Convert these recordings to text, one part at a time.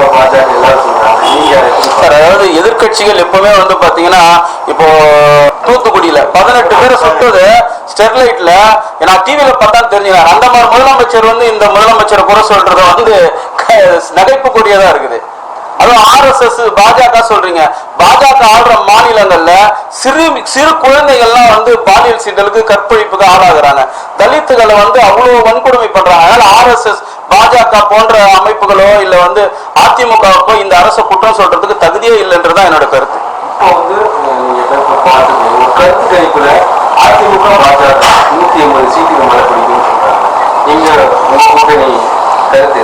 பாஜக எல்லாரும் சொல்றாங்க. நீங்க சார் அதாவது எதிர்க்கட்சிகள் எப்பவுமே வந்து பாத்தீங்கன்னா இப்போ தூத்துக்குடியில பதினெட்டு பேரை சுட்டது ஸ்டெர்லைட்ல. நான் டிவியில பார்த்தா தெரிஞ்சுக்கிறேன் அந்த மாதிரி முதலமைச்சர் வந்து இந்த முதலமைச்சர் குறை சொல்றது வந்து க- நகைப்புக்குரியதா இருக்குது. அதுவும் ஆர்எஸ்எஸ் பாஜக சொல்றீங்க. பாஜக ஆடுற மாநிலங்கள்ல சிறு சிறு குழந்தைகள்லாம் வந்து பாலியல் சீண்டலுக்கு கற்பழிப்புக்கு ஆளாகிறாங்க. தலித்துகளை வந்து அவ்வளவு வன்கொடுமை பண்றாங்க. அதனால ஆர்எஸ்எஸ் பாஜக போன்ற அமைப்புகளோ இல்ல வந்து அதிமுகவுக்கோ இந்த அரசு குற்றம் சொல்றதுக்கு தகுதியே இல்லைன்றதுதான் என்னோட கருத்து. இப்போ வந்து ஒரு கருத்து கணிப்புல அதிமுக பாஜக நூத்தி எண்பது சீட்டுக்கு மேல பிடிக்கும்னு சொல்றாங்க. நீங்க கூட்டணி கருத்து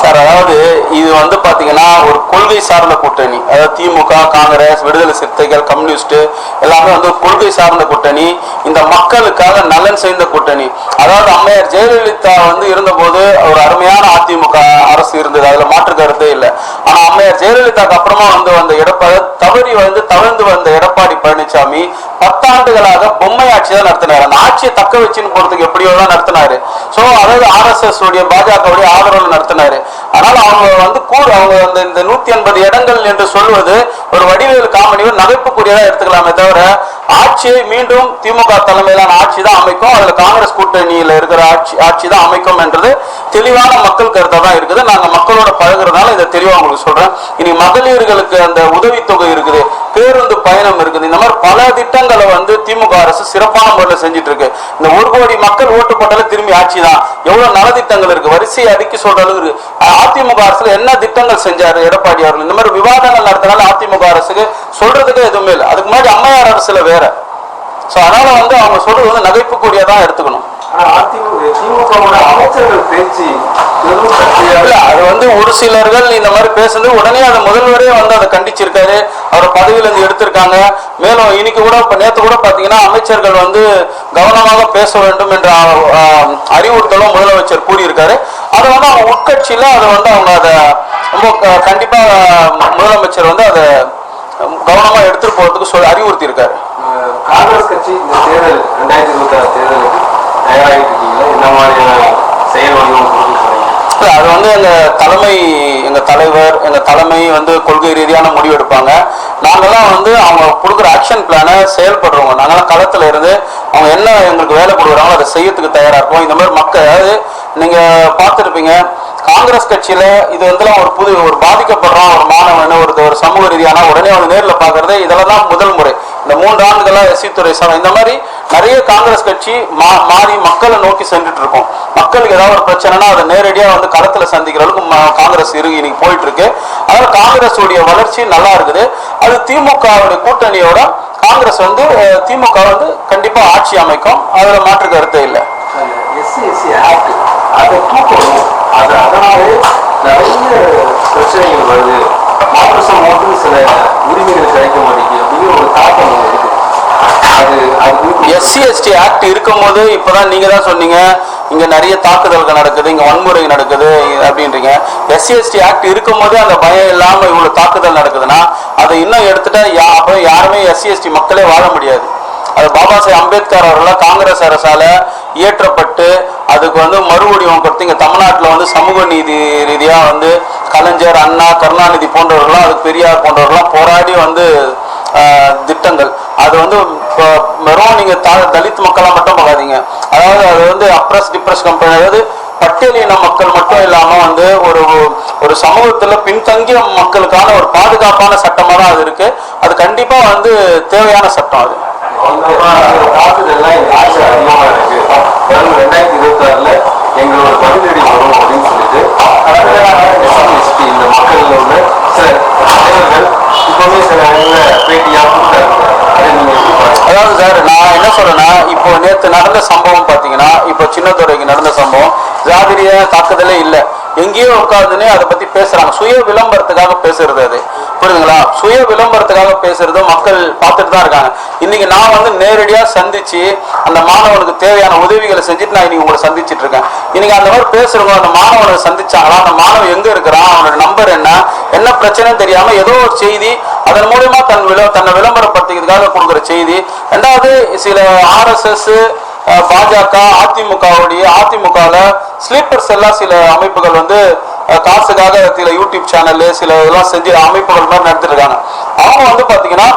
சார் அதாவது இது வந்து பாத்தீங்கன்னா ஒரு கொள்கை சார்ந்த கூட்டணி. அதாவது திமுக காங்கிரஸ் விடுதலை சிறுத்தைகள் கம்யூனிஸ்ட் எல்லாமே வந்து ஒரு கொள்கை சார்ந்த கூட்டணி. இந்த மக்களுக்காக நலன் செய்த கூட்டணி. அதாவது அம்மையார் ஜெயலலிதா வந்து இருந்தபோது ஒரு அருமையான அதிமுக அரசு இருந்தது அதுல மாற்று கருத்தே இல்லை ஆனா அம்மையார் அப்புறமா வந்து வந்த எடப்பாடி தவறி வந்து தவழ்ந்து வந்த எடப்பாடி பழனிசாமி பத்தாண்டுகளாக பொம்மை ஆட்சி தான் நடத்தினார். அந்த ஆட்சியை தக்க வச்சுன்னு போறதுக்கு எப்படியோ தான் நடத்தினாரு. சோ அதாவது ஆர்எஸ்எஸ் உடைய பாஜகவுடைய ஆதரவு நடத்தினாரு. ஆனால் அவங்க வந்து கூட அவங்க அந்த இந்த நூத்தி எண்பது இடங்கள் என்று சொல்வது ஒரு வடிவேல் காமெடி நகைப்புக்குரியதா எடுத்துக்கலாமே தவிர ஆட்சியை மீண்டும் திமுக தலைமையிலான ஆட்சி தான் அமைக்கும். அதுல காங்கிரஸ் கூட்டணியில இருக்கிற ஆட்சி ஆட்சி தான் அமைக்கும் என்றது தெளிவான மக்கள் கருத்தா தான் இருக்குது. நாங்க மக்களோட பழகுறதுனால இதை தெளிவா உங்களுக்கு சொல்றேன். இனி மகளிர்களுக்கு அந்த உதவித்தொகை இருக்குது. பேருந்து பயணம் இருக்குது. இந்த மாதிரி பல திட்டங்களை வந்து அரசு சிறப்பான முறையில் செஞ்சுட்டு இருக்கு இந்த ஒரு கோடி மக்கள் ஓட்டு போட்டாலும் திரும்பி ஆட்சி தான் எவ்வளவு நலத்திட்டங்கள் இருக்கு? வரிசையை அடுக்கி சொல்ற அளவுக்கு இருக்கு. அதிமுக அரசுல என்ன திட்டங்கள் செஞ்சாரு? எடப்பாடி அவர்கள்? இந்த மாதிரி விவாதங்கள் நடத்தினால அதிமுக அரசுக்கு சொல்றதுக்கு எதுவுமே இல்லை. அதுக்கு முன்னாடி அம்மையார் அரசுல வேற. சோ அதனால வந்து அவங்க சொல்றது வந்து நகைப்புக்குரியதான் எடுத்துக்கணும். அது வந்து ஒரு சிலர்கள் இந்த மாதிரி பேசுறது உடனே அந்த முதல்வரே வந்து அதை கண்டிச்சிருக்காரு. அவர் பதவியில இருந்து எடுத்திருக்காங்க. மேலும் இன்னைக்கு கூட இப்ப நேத்து கூட பாத்தீங்கன்னா அமைச்சர்கள் வந்து கவனமாக பேச வேண்டும் என்ற அறிவுறுத்தலும் முதலமைச்சர் கூறியிருக்காரு. அதை வந்து அவங்க உட்கட்சியில அதை வந்து அவங்க அதை ரொம்ப க- கண்டிப்பா முதலமைச்சர் வந்து அதை கவனமா எடுத்துட்டு போறதுக்கு சொல்லி அறிவுறுத்தி இருக்காரு அஹ், காங்கிரஸ் கட்சி இந்த தேர்தல் ரெண்டாயிரத்தி இருபத்தி ஆறு தேர்தலுக்கு தயாராகிட்டு இருக்கீங்களா என்ன மாதிரியான செயல் வடிவம் அது வந்து எங்க தலைமை எங்க தலைவர் எங்க தலைமை வந்து கொள்கை ரீதியான முடிவு எடுப்பாங்க. நாங்கெல்லாம் வந்து அவங்க கொடுக்குற ஆக்ஷன் பிளானை செயல்படுறவங்க. நாங்கெல்லாம் களத்துல இருந்து அவங்க என்ன எங்களுக்கு வேலை கொடுக்குறாங்களோ அதை செய்யறதுக்கு தயாரா இருப்போம் இந்த மாதிரி மக்கள் அதாவது நீங்க பார்த்துருப்பீங்க காங்கிரஸ் கட்சியில இது வந்துலாம் ஒரு புது ஒரு பாதிக்கப்படுறான் ஒரு மாணவன் ஒரு ஒரு சமூக ரீதியான உடனே வந்து நேரில் பாக்குறது இதெல்லாம் தான் முதல் முறை. இந்த மூன்று ஆண்டுகளாக எஸ்சி துறை இந்த மாதிரி நிறைய காங்கிரஸ் கட்சி மா மாறி மக்களை நோக்கி சென்றுட்டு இருக்கும் மக்களுக்கு ஏதாவது ஒரு பிரச்சனைனா அதை நேரடியாக வந்து களத்தில் சந்திக்கிற அளவுக்கு காங்கிரஸ் இருக்கு இன்னைக்கு போயிட்டு இருக்கு அதனால காங்கிரஸுடைய வளர்ச்சி நல்லா இருக்குது. அது திமுகவுடைய கூட்டணியோட காங்கிரஸ் வந்து திமுக வந்து கண்டிப்பா ஆட்சி அமைக்கும். அதுல மாற்று கருத்தே இல்லை. எஸ்சி எஸ்சி அதை அது அதனாலே நிறைய பிரச்சனைகள் வருது. மாற்றம் சில உரிமை கிடைக்க மாட்டேங்குது அப்படின்னு ஒரு தாக்கம் ஒண்ணு இருக்கு அது அது குறித்து ஆக்ட் இருக்கும்போது இப்பதான் நீங்க தான் சொன்னீங்க இங்க நிறைய தாக்குதல்கள் நடக்குது இங்க வன்முறை நடக்குது அப்படின்றீங்க. எஸ்சிஎஸ்டி ஆக்ட் ஆக்ட் இருக்கும்போது அந்த பயம் இல்லாம இவ்வளவு தாக்குதல் நடக்குதுன்னா அதை இன்னும் எடுத்துட்டா யா- யாருமே எஸ்சிஎஸ்டி மக்களே வாழ முடியாது. அது பாபா சாஹேப் அம்பேத்கர் அவர்கள் காங்கிரஸ் அரசால இயற்றப்பட்டு அதுக்கு வந்து மறுவடிவம் கொடுத்து இங்க தமிழ்நாட்டில் வந்து சமூக நீதி ரீதியா வந்து கலைஞர் அண்ணா கருணாநிதி போன்றவர்கள்லாம் அதுக்கு பெரியார் போன்றவர்கள்லாம் போராடி வந்து திட்டங்கள். அது வந்து இப்போ வெறும் நீங்க தா- தலித் மக்களாக மட்டும் பார்க்காதீங்க அதாவது அது வந்து அப்ரஸ் டிப்ரஸ் கம்பெனி அதாவது பட்டியலின மக்கள் மட்டும் இல்லாம வந்து ஒரு ஒரு சமூகத்துல பின்தங்கிய மக்களுக்கான ஒரு பாதுகாப்பான சட்டமா தான் அது இருக்கு. அது கண்டிப்பா வந்து தேவையான சட்டம் அது. ரெண்டாயிரத்தி இருபத்தி ஆறுல எங்களோட பதிலடி வரும் அப்படின்னு சொல்லிட்டு எஸ்சி இந்த மக்கள்ல உள்ள சில தலைவர்கள் இப்பவுமே சில இடங்கள்ல பேட்டியா கொடுத்தாங்க அதை நீங்க எப்படி பாருங்க அதாவது சார் நான் என்ன சொல்றேன்னா இப்போ நேத்து நடந்த சம்பவம் பாத்தீங்கன்னா இப்போ சின்னத்துறைக்கு நடந்த சம்பவம் ஜாதிரிய தாக்குதலே இல்லை. எங்கேயோ உட்கார்ந்துன்னு அதை பத்தி பேசுறாங்க. சுய விளம்பரத்துக்காக பேசுறது அது. புரியுதுங்களா? சுய விளம்பரத்துக்காக பேசுறது மக்கள் பார்த்துட்டு தான் இருக்காங்க. இன்னைக்கு நான் வந்து நேரடியா சந்திச்சு அந்த மாணவனுக்கு தேவையான உதவிகளை செஞ்சுட்டு நான் இன்னைக்கு உங்களை சந்திச்சிட்டு இருக்கேன். இன்னைக்கு அந்த மாதிரி பேசுறவங்க அந்த மாணவனை சந்திச்சாங்களா? அந்த மாணவன் எங்க இருக்கிறான்? அவனோட நம்பர் என்ன? என்ன பிரச்சனைன்னு தெரியாம ஏதோ ஒரு செய்தி அதன் மூலயமா தன் விள தன்னை விளம்பரப்படுத்திக்கிறதுக்காக கொடுக்குற செய்தி. ரெண்டாவது சில ஆர்எஸ்எஸ் பாஜக அதிமுகவுடைய அதிமுகவில் ஸ்லீப்பர்ஸ் எல்லாம் சில அமைப்புகள் வந்து காசுக்காக சில யூடியூப் சேனல் சில இதெல்லாம் செஞ்சு அமைப்புகள் மாதிரி நடத்திருக்காங்க. அவங்க வந்து பார்த்தீங்கன்னா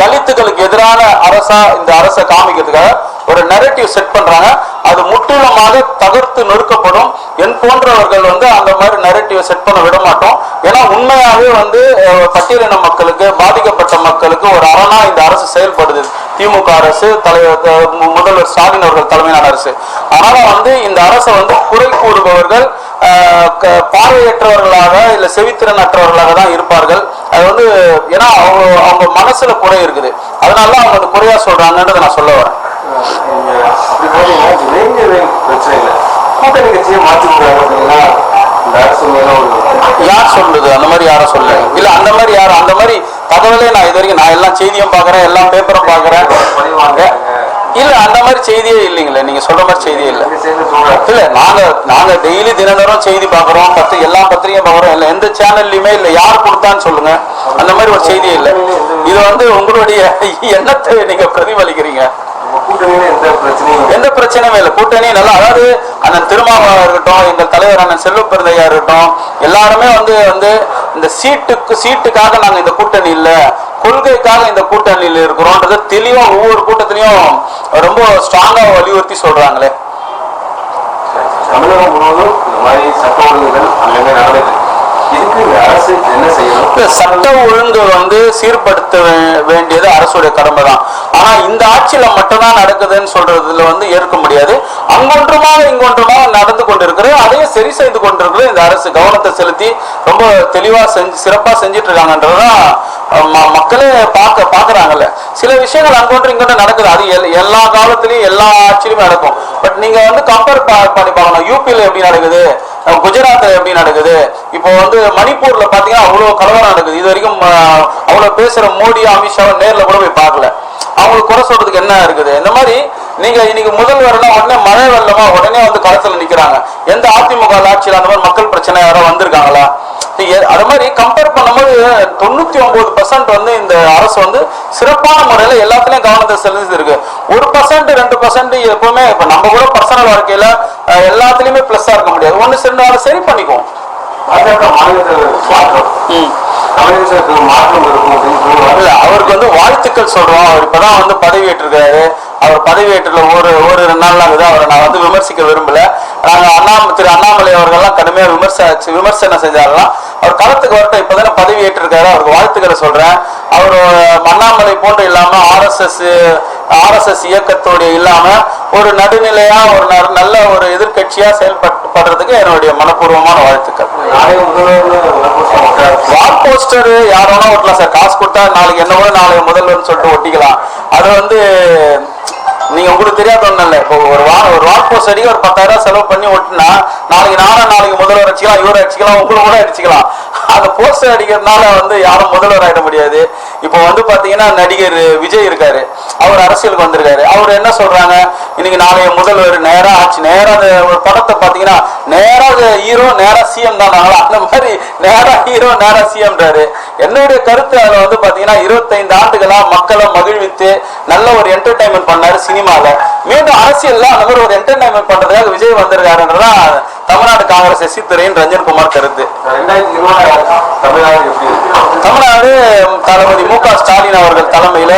தலித்துகளுக்கு எதிரான அரசா இந்த அரசை காமிக்கிறதுக்காக ஒரு நெரட்டிவ் செட் பண்றாங்க. அது முற்றிலுமாக தகர்த்து நொறுக்கப்படும். என் போன்றவர்கள் வந்து அந்த மாதிரி நெரட்டிவ் செட் பண்ண விட மாட்டோம். ஏன்னா உண்மையாவே வந்து பட்டியலின மக்களுக்கு பாதிக்கப்பட்ட மக்களுக்கு ஒரு அரணா இந்த அரசு திமுக அரசு தலைவர் முதல்வர் ஸ்டாலின் அவர்கள் தலைமையிலான அரசு. அதனால வந்து இந்த அரசை வந்து குறை கூறுபவர்கள் க- பார்வையற்றவர்களாக இல்லை செவித்திறன் அற்றவர்களாக தான் இருப்பார்கள். அது வந்து ஏன்னா அவங்க அவங்க மனசுல குறை இருக்குது. அதனால தான் அவங்க அந்த குறையா சொல்றாங்கன்றதை நான் சொல்ல வரேன். இல்லை இந்த யார் சொல்லுது? அந்த மாதிரி யாரும் சொல்ல இல்ல அந்த மாதிரி யாரும் அந்த மாதிரி தகவலே நான் இது வரைக்கும் நான் எல்லாம் செய்தியும் பாக்குறேன் எல்லாம் பேப்பரும் பாக்குறேன் இல்ல அந்த மாதிரி செய்தியே இல்லைங்களே நீங்க சொல்ற மாதிரி செய்தியே இல்லை. இல்ல நாங்க நாங்க டெய்லி தினந்தோறும் செய்தி பாக்குறோம் பத்து எல்லா பத்திரிகையும் பாக்குறோம் இல்ல எந்த சேனல்லையுமே இல்ல யார் கொடுத்தான்னு சொல்லுங்க. அந்த மாதிரி ஒரு செய்தியே இல்ல. இது வந்து உங்களுடைய எண்ணத்தை நீங்க பிரதிபலிக்கிறீங்க. எந்த பிரச்சனையும் இல்லை. பிரச்சனையுமே இல்லை கூட்டணி நல்லா அதாவது அண்ணன் திருமாவளவன் இருக்கட்டும் எங்கள் தலைவர் அண்ணன் செல்வ பிறந்தையா இருக்கட்டும் எல்லாருமே வந்து வந்து இந்த சீட்டுக்கு சீட்டுக்காக நாங்க இந்த கூட்டணி இல்ல. கொள்கைக்காக இந்த கூட்டணியில் இருக்கிறோம்ன்றது தெளிவா ஒவ்வொரு கூட்டத்திலையும் ரொம்ப ஸ்ட்ராங்கா வலியுறுத்தி சொல்றாங்களே. தமிழகம் முழுவதும் இந்த மாதிரி சட்ட ஒழுங்குகள் அங்கங்க நடக்குது அரசு என்ன செய்யணும் சட்ட ஒழுங்கு வந்து சீர்படுத்த வேண்டியது அரசுடைய கடமை தான் ஆனா இந்த ஆட்சியில மட்டும்தான் நடக்குதுன்னு சொல்றதுல வந்து ஏற்க முடியாது. அங்கொன்றுமாக இங்கொன்றுமாக நடந்து கொண்டிருக்கிறது. அதையும் சரி செய்து கொண்டிருக்கிறது இந்த அரசு. கவனத்தை செலுத்தி ரொம்ப தெளிவா செஞ்சு சிறப்பா செஞ்சுட்டு இருக்காங்கன்றதுதான் மக்களே பார்க்க பார்க்குறாங்கல்ல. சில விஷயங்கள் அங்கொன்று இங்கொன்று நடக்குது. அது எல்- எல்லா காலத்துலேயும் எல்லா ஆட்சியிலுமே நடக்கும். பட் நீங்கள் வந்து கம்பேர் பண்ணி பார்க்கணும். யூபியில் எப்படி நடக்குது? குஜராத்தில் எப்படி நடக்குது? இப்போ வந்து மணிப்பூரில் பார்த்தீங்கன்னா அவ்வளோ கலவரம் நடக்குது. இது வரைக்கும் அவ்வளோ பேசுகிற மோடி அமித்ஷாவை நேரில் கூட போய் பார்க்கல. அவங்களுக்கு குறை சொல்றதுக்கு என்ன இருக்குது? இந்த மாதிரி நீங்க இன்னைக்கு முதல்வர்னா உடனே மழை வெள்ளமா உடனே வந்து களத்துல நிக்கிறாங்க. எந்த அதிமுக ஆட்சியில் அந்த மாதிரி மக்கள் பிரச்சனை யாரோ வந்திருக்காங்களா? அது மாதிரி கம்பேர் பண்ணும்போது தொண்ணூத்தி ஒன்பது பர்சன்ட் வந்து இந்த அரசு வந்து சிறப்பான முறையில எல்லாத்துலயும் கவனத்தை செலுத்தி இருக்கு ஒரு பர்சன்ட் ரெண்டு பர்சன்ட் எப்பவுமே இப்ப நம்ம கூட பர்சனல் வாழ்க்கையில எல்லாத்துலயுமே பிளஸ்ஸா இருக்க முடியாது. ஒண்ணு ரெண்டு அதை சரி பண்ணிக்குவோம். பாஜக மாநிலத்தில் அவருக்கு வந்து வாழ்த்துக்கள் சொல்றோம். அவர் இப்பதான் வந்து பதவி ஏற்றிருக்காரு. அவர் பதவி ஏற்றுல ஒரு ஒரு ரெண்டு நாள் ஆகுது. அவரை நான் வந்து விமர்சிக்க விரும்பல. நாங்க அண்ணா திரு அண்ணாமலை அவர்கள்லாம் கடுமையா விமர்ச விமர்சனம் செஞ்சாரலாம். அவர் களத்துக்கு வரட்டும். இப்பதானே பதவி ஏற்றிருக்காரு. அவருக்கு வாழ்த்துக்களை சொல்றேன். அவர் அண்ணாமலை போன்று இல்லாம ஆர்எஸ்எஸ் ஆர்எஸ்எஸ் இயக்கத்தோடைய இல்லாம ஒரு நடுநிலையா ஒரு நல்ல ஒரு எதிர்க்கட்சியா செயல்படுறதுக்கு என்னுடைய மனப்பூர்வமான வாழ்த்துக்கள். வால் போஸ்டர் யார் வேணா ஒட்டலாம் சார். காசு கொடுத்தா நாளைக்கு என்ன கூட நாளைக்கு முதல்வர்னு சொல்லிட்டு ஒட்டிக்கலாம். அது வந்து நீங்க உங்களுக்கு தெரியாத ஒண்ணு இல்லை இப்போ ஒரு வா ஒரு வால் போஸ்டர் ஒரு பத்தாயிரம் செலவு பண்ணி ஒட்டினா நாளைக்கு நானும் நாளைக்கு முதல்வர் அடிச்சுக்கலாம் இவரை அடிச்சுக்கலாம் உங்களை கூட அடிச்சுக்கலாம். அந்த போஸ்டர் அடிக்கிறதுனால வந்து யாரும் முதல்வர் ஆகிட முடியாது. இப்போ வந்து பாத்தீங்கன்னா நடிகர் விஜய் இருக்காரு. அவர் அரசியலுக்கு வந்திருக்காரு. அவர் என்ன சொல்றாங்க? இன்னைக்கு நாளைய முதல்வர் நேரா ஆச்சு. நேரா அந்த ஒரு படத்தை பாத்தீங்கன்னா நேரா ஹீரோ நேரா சிஎம் தான் நாங்களா அந்த மாதிரி நேரா ஹீரோ நேரா சிஎம்ன்றாரு என்னுடைய கருத்து அதுல வந்து பாத்தீங்கன்னா இருபத்தைந்து ஆண்டுகளா மக்களை மகிழ்வித்து நல்ல ஒரு என்டர்டைன்மெண்ட் பண்ணாரு. சினிமால. மீண்டும் அரசியல்ல அந்த மாதிரி ஒரு என்டர்டைன்மெண்ட் பண்றதுக்காக விஜய் வந்திருக்காருன்றதா தமிழ்நாடு காங்கிரஸ் எஸ்சி துறையின் ரஞ்சன் குமார் கருத்து. தமிழ்நாடு தளபதி மு க ஸ்டாலின் அவர்கள் தலைமையில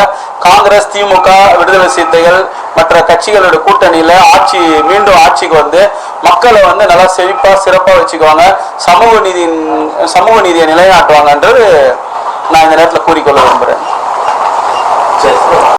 காங்கிரஸ் திமுக விடுதலை சிறுத்தைகள் மற்ற கட்சிகளோட கூட்டணியில ஆட்சி மீண்டும் ஆட்சிக்கு வந்து மக்களை வந்து நல்லா செழிப்பா சிறப்பா வச்சுக்குவாங்க. சமூக நீதி சமூக நீதியை நிலைநாட்டுவாங்கன்றது நான் இந்த நேரத்தில் கூறிக்கொள்ள விரும்புகிறேன் சரி